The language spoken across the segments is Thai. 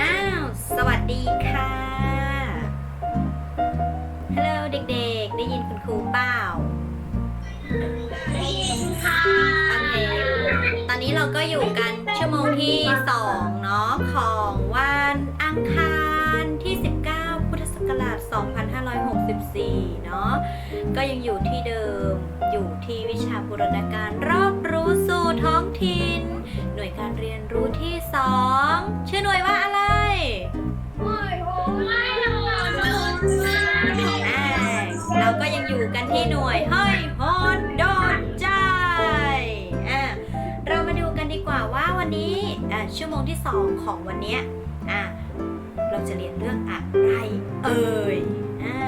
อ้าว สวัสดีค่ะ ฮัลโหลเด็กๆ ได้ยินคุณครูเปล่า ได้ยินค่ะโอเค ตอนนี้เราก็อยู่กันชั่วโมงที่2เนาะของวันอังคารที่ 19 พุทธศักราช 2564 เนาะ ก็ยังอยู่ที่เดิม อยู่ที่วิชาบูรณาการรอบ ของวันเนี้ยอ่าเราจะเรียนเรื่องอะไรเอ่ยอ่า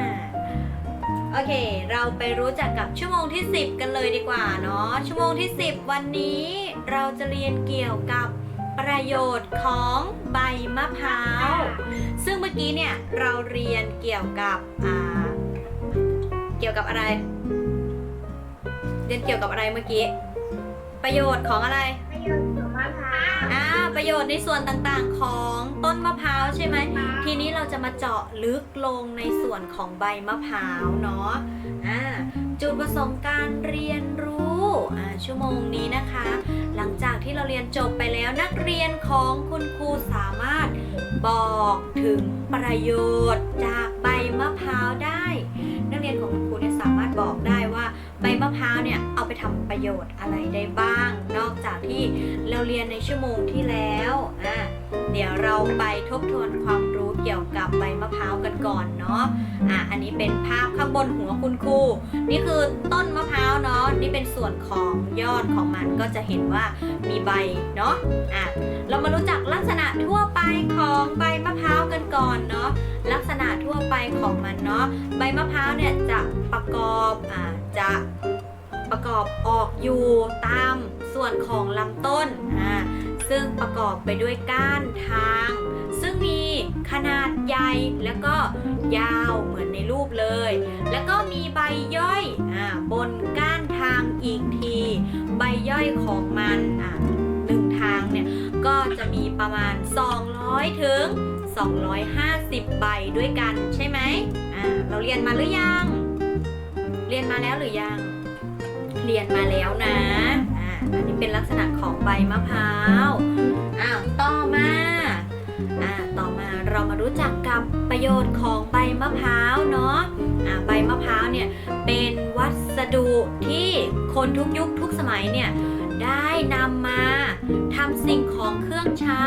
โอเค เราไปรู้จักกับชั่วโมงที่ 10 กันเลยดีกว่าเนาะชั่วโมงที่ 10 วันนี้เราจะเรียนเกี่ยวกับประโยชน์ของใบมะพร้าว ซึ่งเมื่อกี้เนี่ยเราเรียนเกี่ยวกับอ่าเกี่ยวกับอะไร เรียนเกี่ยวกับอะไรเมื่อกี้ ประโยชน์ของอะไร ประโยชน์ของมะพร้าวอ่า ประโยชน์ในส่วนต่างๆของต้นมะพร้าวใช่ไหม ทีนี้เราจะมาเจาะลึกลงในส่วนของใบมะพร้าวเนาะอ่าจุดประสงค์การเรียนรู้อ่าชั่วโมงนี้นะคะ หลังจากที่เราเรียนจบไปแล้วนักเรียนของคุณครูสามารถบอกถึงประโยชน์จากใบมะพร้าวได้ นักเรียนของคุณครู ใบมะพร้าวเนี่ยเอาไปทำประโยชน์อะไรได้บ้าง นอกจากที่เราเรียนในชั่วโมงที่แล้วอะเดี๋ยวเราไปทบทวนความรู้เกี่ยวกับใบมะพร้าวกันก่อนเนาะอะอันนี้เป็นภาพข้างบนหัวคุณครูนี่คือต้นมะพร้าวเนาะนี่เป็นส่วนของยอดของมันก็จะเห็นว่ามีใบเนาะอะเรามารู้จักลักษณะทั่วไปของใบมะพร้าวกันก่อนเนาะลักษณะทั่วไปของมันเนาะใบมะพร้าวเนี่ยจะประกอบอ่า จะประกอบออกอยู่ตามส่วนของลำต้นอ่าซึ่งประกอบไปด้วยก้านทาง ซึ่งมีขนาดใหญ่แล้วก็ยาวเหมือนในรูปเลย แล้วก็มีใบย่อยอบนก้านทางอีกที ใบย่อยของมันหนึ่งทางเนี่ยก็จะมีประมาณ 200 ถึง 250 ใบด้วยกันใช่ไหม เราเรียนมาหรือยัง เรียนมาแล้วหรือยัง เรียนมาแล้วนะอ่าอันนี้เป็นลักษณะของใบมะพร้าวอ้าวต่อมาอ่าต่อมาเรามารู้จักกับประโยชน์ของใบมะพร้าวเนาะอ่าใบมะพร้าวเนี่ยเป็นวัสดุที่คนทุกยุคทุกสมัยเนี่ยได้นำมาทำสิ่งของเครื่องใช้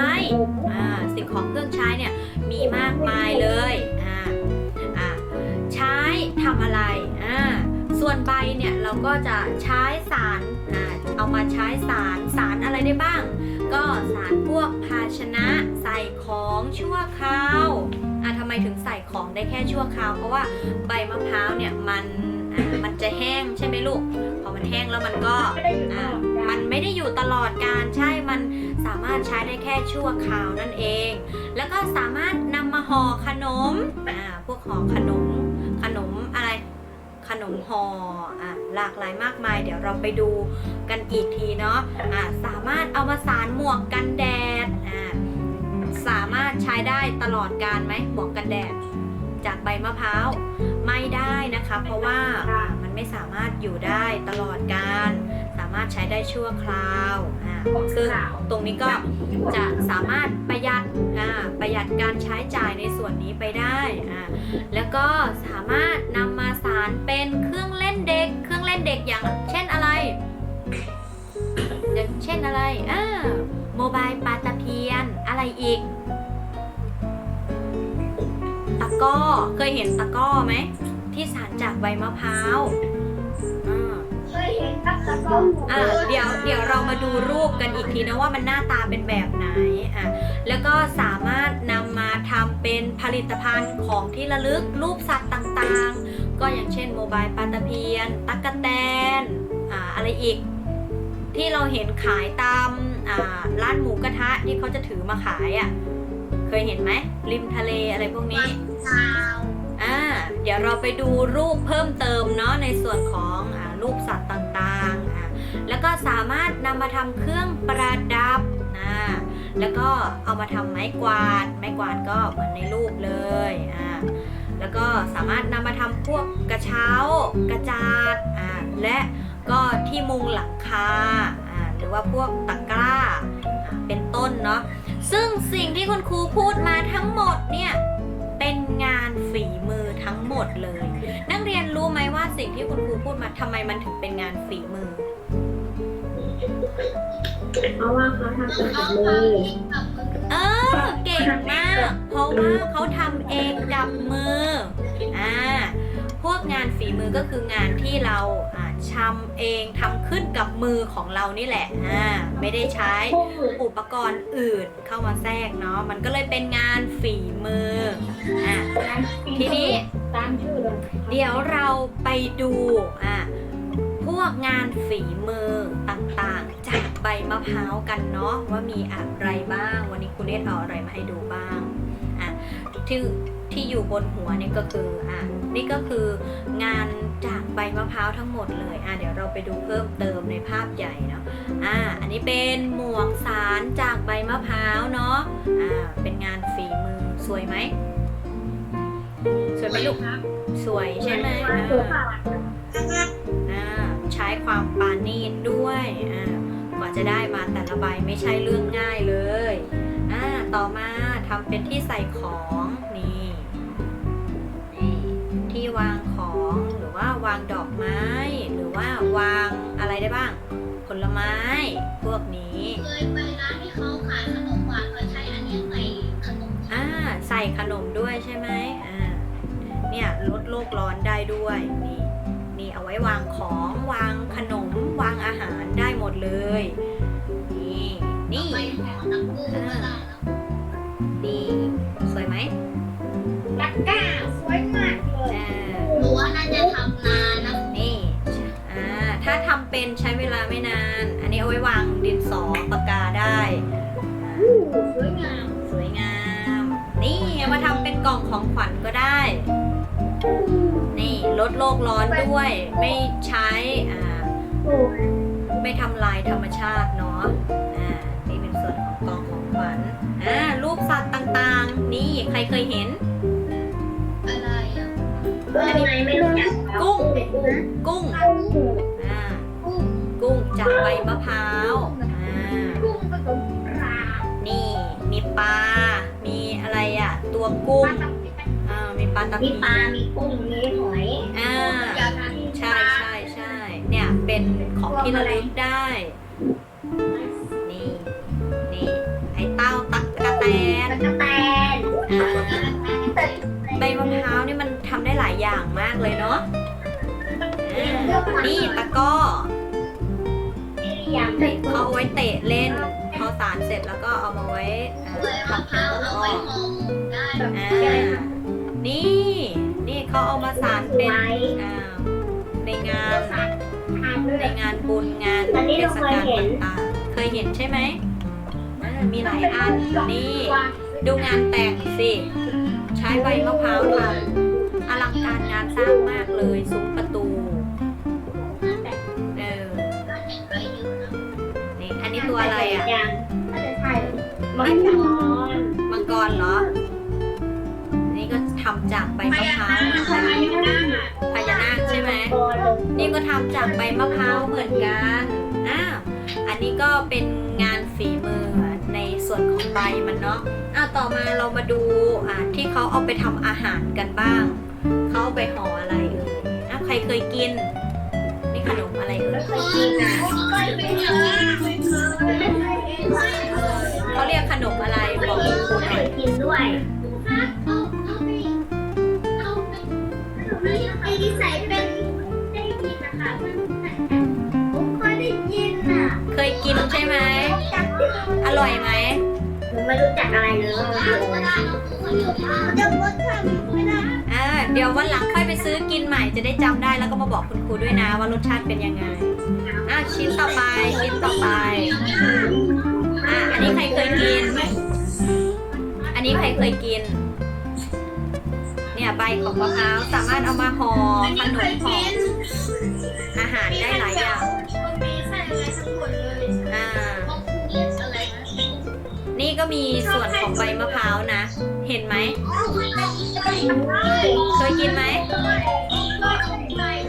อ่าสิ่งของเครื่องใช้เนี่ยมีมากมายเลยอ่าอ่าใช้ทำอะไร ส่วนใบเนี่ยเราก็จะใช้สารเอามาใช้สารสารอะไรได้บ้าง ก็สารพวกภาชนะใส่ของชั่วคราวอะทำไมถึงใส่ของได้แค่ชั่วคราว เพราะว่าใบมะพร้าวเนี่ยมันมันจะแห้งใช่ไหมลูก พอมันแห้งแล้วมันก็มันไม่ได้อยู่ตลอดการใช่ มันสามารถใช้ได้แค่ชั่วคราวนั่นเอง แล้วก็สามารถนำมาห่อขนม พวกห่อขนม นมห่ออะหลากหลายมากมาย เดี๋ยวเราไปดูกันอีกทีเนาะอะสามารถเอามาสารหมวกกันแดดอะสามารถใช้ได้ตลอดการไหมหมวกกันแดด จากใบมะพร้าวไม่ได้นะคะ เพราะว่ามันไม่สามารถอยู่ได้ตลอดการ ใช้ได้ชั่วคราวอ่าซึ่งตรงนี้ก็จะสามารถประหยัดอ่าประหยัดการใช้จ่ายในส่วนนี้ไปได้อ่าแล้วก็สามารถนำมาสารเป็นเครื่องเล่นเด็ก เครื่องเล่นเด็กอย่างเช่นอะไรอย่างเช่นอะไรอ่าโมบายปลาตะเพียนอะไรอีกตะกร้อเคยเห็นตะกร้อไหมที่สารจากใบมะพร้าว อะเดี๋ยวเดี๋ยวเรามาดูรูปกันอีกทีนะว่ามันหน้าตาเป็นแบบไหนอะแล้วก็สามารถนำมาทำเป็นผลิตภัณฑ์ของที่ระลึกรูปสัตว์ต่างๆ ก็อย่างเช่นโมบายปลาตะเพียน ตั๊กแตนอ่าอะไรอีก ที่เราเห็นขายตามอ่าร้านหมูกระทะที่เขาจะถือมาขายอะเคยเห็นไหมริมทะเลอะไรพวกนี้สาวอ่าเดี๋ยวเราไปดูรูปเพิ่มเติมเนาะในส่วนของอา รูปสัตว์ต่างๆแล้วก็สามารถนำมาทำเครื่องประดับนะแล้วก็เอามาทำไม้กวาด ไม้กวาดก็เหมือนในรูปเลยอ่าแล้วก็สามารถนำมาทำพวกกระเช้ากระจาดอ่าและก็ที่มุงหลังคาอ่าหรือว่าพวกตะกร้าอ่าเป็นต้นเนาะซึ่งสิ่งที่คุณครูพูดมาทั้งหมดเนี่ย เป็นงานฝีมือทั้งหมดเลย นักเรียนรู้ไหมว่าสิ่งที่คุณครูพูดมาทำไมมันถึงเป็นงานฝีมือ เพราะว่าเขาทำเป็นกับมือเออเก่งมาก เพราะว่าเขาทำเองกับมืออ่าพวกงานฝีมือก็คืองานที่เราอ่า ชำเองทำขึ้นกับมือของเรานี่แหละอ่าไม่ได้ใช้อุปกรณ์อื่นเข้ามาแทรกเนาะมันก็เลยเป็นงานฝีมืออ่าทีนี้ตามชื่อเลยเดี๋ยวเราไปดูอะพวกงานฝีมือต่างๆ จากใบมะพร้าวกันเนาะว่ามีอะไรบ้าง วันนี้คุณเนตเอาอะไรมาให้ดูบ้างอะที่ ที่อยู่บนหัวนี่ก็คืออะนี่ก็คืองานจากใบมะพร้าวทั้งหมดเลยอะเดี๋ยวเราไปดูเพิ่มเติมในภาพใหญ่เนาะอะอันนี้เป็นหมวกสารจากใบมะพร้าวเนาะอะเป็นงานฝีมือสวยไหมสวยไหมลูกสวยใช่ไหมอ่าอ่าใช้ความปราณีตด้วยอ่ากว่าจะได้มาแต่ละใบไม่ใช่เรื่องง่ายเลยอ่าต่อมาทำเป็นที่ใส่ของนี่นี่ที่ วางของหรือว่าวางดอกไม้ หรือว่าวางอะไรได้บ้าง ผลไม้พวกนี้เคยไปร้านที่เขาขายขนมหวานเขาใช้อันนี้ใส่ขนมอ่าใส่ขนมด้วยใช่ไหมอ่าเนี่ยลดโลกร้อนได้ด้วยนี่นี่เอาไว้วางของวางขนมวางอาหารได้หมดเลย กล่องของขวัญก็ได้ นี่ลดโลกร้อนด้วย ไม่ใช้อ่าโอ้ยไม่ทำลายธรรมชาติเนาะอ่านี่เป็นส่วนของกองของขวัญอ่ารูปสัตว์ต่างๆ นี่ใครเคยเห็น อะไรอะอันนี้ไม่รู้จักกุ้งเป็นกุ้งกุ้งกุ้งอ่ากุ้งกุ้งจากใบมะพร้าวอ่ากุ้งผสมปลานี่มีปลามีอะไรอะ ตัวกุ้งอ่ามีปลาตะมีเพีปลายนมีกุ้ง มีหอยอ่าใช่ใช่ใช่เนี่ยเป็นของที่ระลึกได้ นี่นี่ไอ้เต้าตักกะแตนตะกะแตนอ่าใบมะพร้าวนี่มันทำได้หลายอย่างมากเลยเนาะอ่านี่ตะกร้อ อย่างนี่เขาเอาไว้เตะเล่นพอ สารเสร็จแล้วก็เอามาไว้อ่าใบมะพร้าวอ้อหมกได้นี่ นี่เขาเอามาสารเป็นในงานในงานบุญงานเทศกาลเห็นต่างๆ เคยเห็นใช่ไหมอ่ามีหลายอันนี่ ดูงานแต่งสิ ใช้ใบมะพร้าวทำอลังการงานสร้างมากเลยซุ้ม มังกรมังกรเหรอ นี่ก็ทำจากใบมะพร้าวเหมือนกันพญานาคใช่ไหม นี่ก็ทำจากใบมะพร้าวเหมือนกันอ้าวอันนี้ก็เป็นงานฝีมือในส่วนของใบมันเนาะอ้าวต่อมาเรามาดูอ่าที่เขาเอาไปทำอาหารกันบ้าง เขาเอาไปห่ออะไรเอ่ยอ้าวใครเคยกิน นี่ขนมอะไรเอ่ยเคยกินนะเเขาเรียกขนมอะไรบอกคุณครูหน่อยยกินด้วยไอ้ที่ใส่เป็นได้ยินนะคะผมเคยได้ยินอะ เคยกินใช่ไหม อร่อยไหมผมไม่รู้จักอะไรเลยจะพูดคำไม่ได้อ่าเดี๋ยววันหลังค่อยไปซื้อกินใหม่จะได้จำได้แล้วก็มาบอกคุณครูด้วยนะว่ารสชาติเป็นยังไงอะชิ้นต่อไปชิ้นต่อไป อะอันนี้ใครเคยกิน อันนี้ใครเคยกิน เนี่ยใบของมะพร้าวสามารถเอามาห่อขนมห่ออาหารได้หลายอย่าง มันมีใส่อะไรทั้งหมดเลยอ่าต้องมีอะไรนะนี่ก็มีส่วนของใบมะพร้าวนะ เห็นไหม เคยกินไหม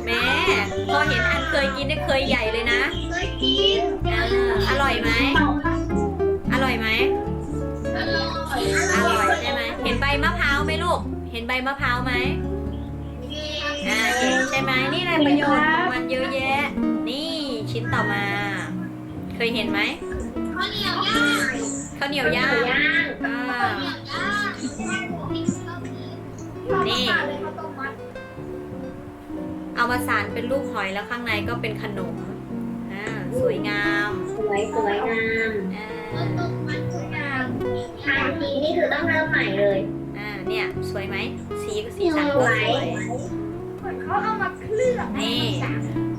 แม่ พอเห็นอันเคยกินได้เคยใหญ่เลยนะเคยกิน อ่าอร่อยไหม อร่อยไหมอร่อยอร่อยใช่ไหมเห็นใบมะพร้าวไหมลูก เห็นใบมะพร้าวไหมอ่าเห็นใช่ไหมนี่แหละประโยชน์ของมันเยอะแยะ นี่ชิ้นต่อมา เคยเห็นไหมข้าวเหนียวย่างข้าวเหนียวย่างอ่านี่เอามาสานเป็นรูปหอยแล้วข้างในก็เป็นขนม อ่า สวยงาม สวยสวยงามอ่า ทานทีนี่คือต้องเริ่มใหม่เลยอ่าเนี่ยสวยไหมสีสีสันก็สวยเขาเอามาเคลือบนี่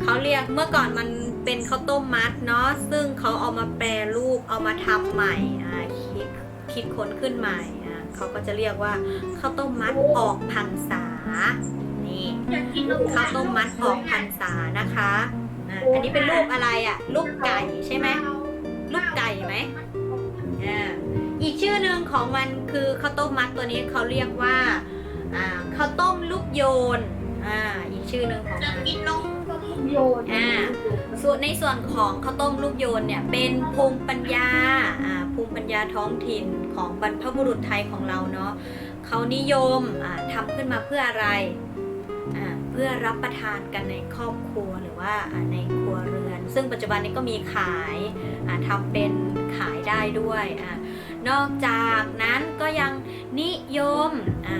เขาเรียกเมื่อก่อนมันเป็นข้าวต้มมัดเนาะซึ่งเขาเอามาแปรรูปเอามาทำใหม่อ่าคิดคิดค้นขึ้นใหม่อ่าเขาก็จะเรียกว่าข้าวต้มมัดออกพรรษานี่อยากกินนมข้าวต้มมัดออกพรรษานะคะอะอันนี้เป็นรูปอะไรอะรูปไก่ใช่ไหมรูปไก่ไหมอ่า อีกชื่อหนึ่งของมันคือข้าวต้มมัดตัวนี้เขาเรียกว่าอ่าข้าวต้มลูกโยนอ่าอีกชื่อหนึ่งของจะมันกินนมโยนอ่าส่วนในส่วนของข้าวต้มลูกโยนเนี่ยเป็นภูมิปัญญาอ่าภูมิปัญญาท้องถิ่นของบรรพบุรุษไทยของเราเนาะเขานิยมอ่าทำขึ้นมาเพื่ออะไรอ่าเพื่อรับประทานกันในครอบครัวหรือว่าอ่าในครัวเรือน ซึ่งปัจจุบันนี้ก็มีขายอ่าทำเป็นขายได้ด้วยอ่า นอกจากนั้นก็ยังนิยมอ่า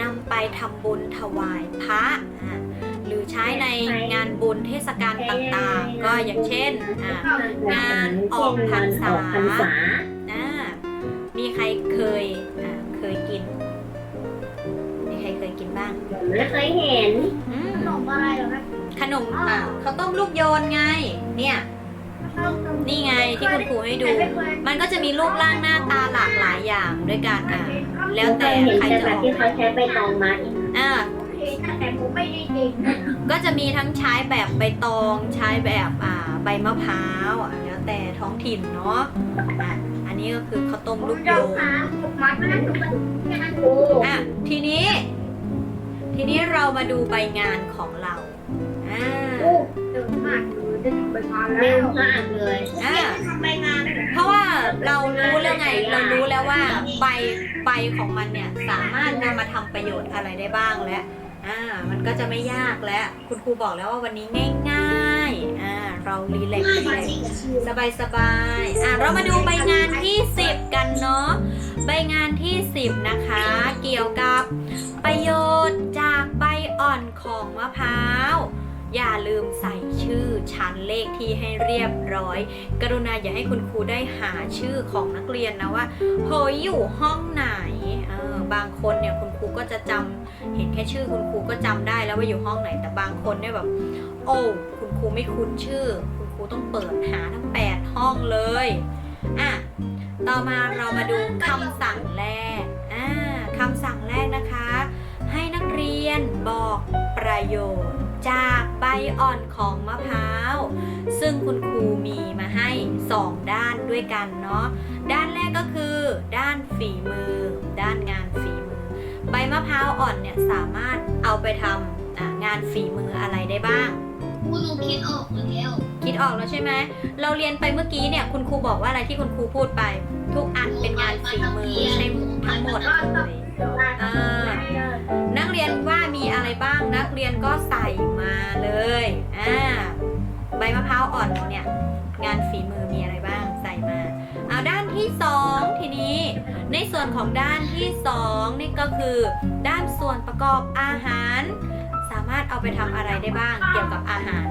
นำไปทำบุญถวายพระอ่าหรือใช้ในงานบุญเทศกาลต่างๆ ก็อย่างเช่นอ่างานออกพรรษาอ่ามีใครเคยอ่าเคยกิน มีใครเคยกินบ้างไม่เคยเห็นอืมขนมอะไรเหรอครับขนมอ่าข้าวต้มลูกโยนไง เนี่ย นี่ไงที่คุณครูให้ดู มันก็จะมีรูปร่างหน้าตาหลากหลายอย่างด้วยกันอ่าแล้วแต่ใครจะออกที่เขาใช้ใบตองมัดอ่าแต่ผมไม่ได้กินก็จะมีทั้งใช้แบบใบตองใช้แบบอ่าใบมะพร้าวอะแล้วแต่ท้องถิ่นเนาะอะอันนี้ก็คือข้าวต้มลูกโยนมัดไม่ได้ถูกไหมโอ้อะทีนี้ ทีนี้เรามาดูใบงานของเราอ่า เร็วมากเลยจะทำใบงานแล้วเร็วมากเลยอ่าทำใบงานเพราะว่าเรารู้แล้วไงเรารู้แล้วว่าใบใบของมันเนี่ยสามารถนำมาทำประโยชน์อะไรได้บ้างแล้วอ่ามันก็จะไม่ยากแล้วคุณครูบอกแล้วว่าวันนี้ง่ายๆอ่าเรารีแลกซ์รีแลกซ์สบายสบายอะเรามาดูใบงานที่ 10 กันเนาะใบงานที่ 10 นะคะ เกี่ยวกับประโยชน์จากใบอ่อนของมะพร้าว อย่าลืมใส่ชื่อชั้นเลขที่ให้เรียบร้อย กรุณาอย่าให้คุณครูได้หาชื่อของนักเรียนนะว่าเฮ้ยอยู่ห้องไหนเออบางคนเนี่ยคุณครูก็จะจำเห็นแค่ชื่อคุณครูก็จำได้แล้วว่าอยู่ห้องไหนแต่บางคนเนี่ยแบบ โอ้คุณครูไม่คุ้นชื่อ คุณครูต้องเปิดหาทั้ง 8 ห้องเลยอะต่อมาเรามาดูคำสั่งแรกอ่าคำสั่งแรกนะคะ ให้นักเรียนบอกประโยชน์ จากใบอ่อนของมะพร้าว ซึ่งคุณครูมีมาให้ 2 ด้านด้วยกันเนาะด้านแรกก็คือ ด้านฝีมือ ด้านงานฝีมือ ใบมะพร้าวอ่อนเนี่ยสามารถเอาไปทำอ่างานฝีมืออะไรได้บ้างกูหนูคิดออกแล้วคิดออกแล้วใช่ไหมเราเรียนไปเมื่อกี้เนี่ยคุณครูบอกว่าอะไรที่คุณครูพูดไป ทุกอันเป็นงานฝีมือใช่ ทั้งหมดเลยเออนักเรียนว่ามีอะไรบ้างนักเรียนก็ใส่มาเลยอ่าใบมะพร้าวอ่อนเนี่ยงานฝีมือมีอะไรบ้างใส่มาเอาด้านที่สองทีนี้ ในส่วนของด้านที่สองนี่ก็คือ ด้านส่วนประกอบอาหาร สามารถเอาไปทำอะไรได้บ้างเกี่ยวกับอาหาร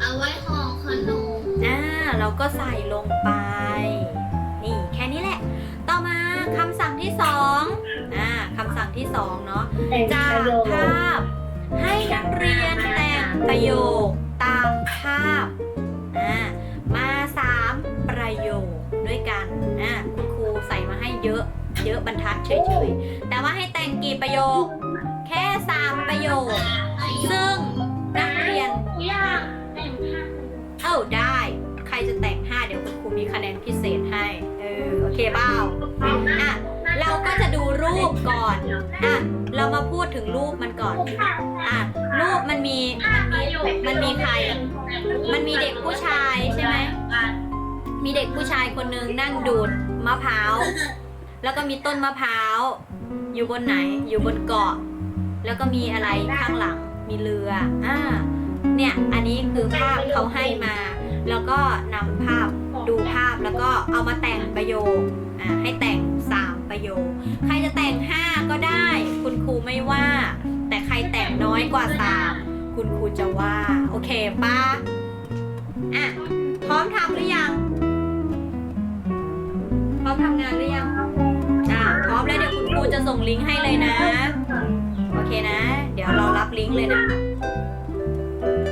เอาไว้ห่อขนมอ่าเราก็ใส่ลงไป สั่งที่สองอ่าคำสั่งที่สองเนาะจากภาพ ให้นักเรียนแต่งประโยคตามภาพอ่ามาสามประโยคด้วยกันอ่าคุณครูใส่มาให้เยอะ เยอะบรรทัดเฉยๆ แต่ว่าให้แต่งกี่ประโยค แค่สามประโยค ซึ่งนักเรียนยากแต่งผ้าเอ้าได้ ถึงรูปมันก่อน อะ รูปมันมีมันมีมันมีใคร มันมีเด็กผู้ชายใช่ไหม มีเด็กผู้ชายคนหนึงนั่งดูดมะพร้าว แล้วก็มีต้นมะพร้าว อยู่บนไหน อยู่บนเกาะ แล้วก็มีอะไรข้างหลัง มีเรือ อ่า เนี่ย อันนี้คือภาพเขาให้มา แล้วก็นำภาพดูภาพแล้วก็เอามาแต่งประโยค อ่า ให้แต่ง3 ประโยคใครจะแต่ง 5 ก็ได้ คุณครูไม่ว่า แต่ใครแต่งน้อยกว่า 3 คุณครูจะว่า โอเคป้าอะ พร้อมทำหรือยัง พร้อมทำงานหรือยังอ่าพร้อมแล้วเดี๋ยวคุณครูจะส่งลิงก์ให้เลยนะ โอเคนะ เดี๋ยวเรารับลิงก์เลยนะ